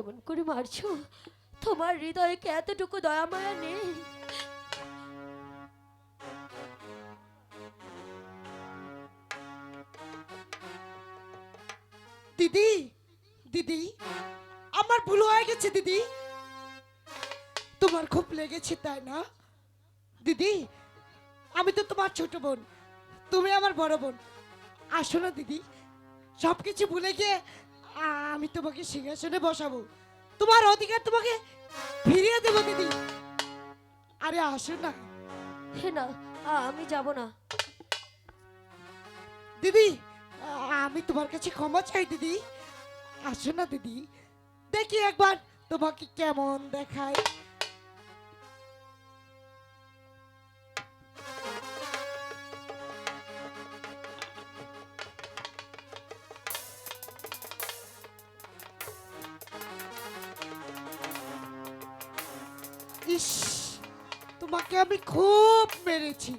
এমন করে মারছো? তোমার হৃদয়ে কি এতটুকু দয়া মায়া নেই। দিদি দিদি, আমার ভুল হয়ে গেছে, দিদি। তোমার খুব লেগেছে, তাই না? দিদি, আমি তো তোমার ছোট বোন, তুমি আমার বড় বোন। আসো না, দিদি সব কিছু ভুলে গিয়ে আমি তোমাকে সিংহাসনে বসাবো। তোমার অধিকার তোমাকে ফিরিয়ে দেবো দিদি। আরে আসুন না। হে না আমি যাব না। দিদি আমি তোমার কাছে ক্ষমা চাই দিদি। আসুন না দিদি। দেখি একবার তোমাকে কেমন দেখায়। ইস তোমাকে আমি খুব মেরেছি।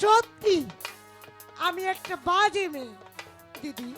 সত্যি আমি একটা বাজে মেয়ে। দিদি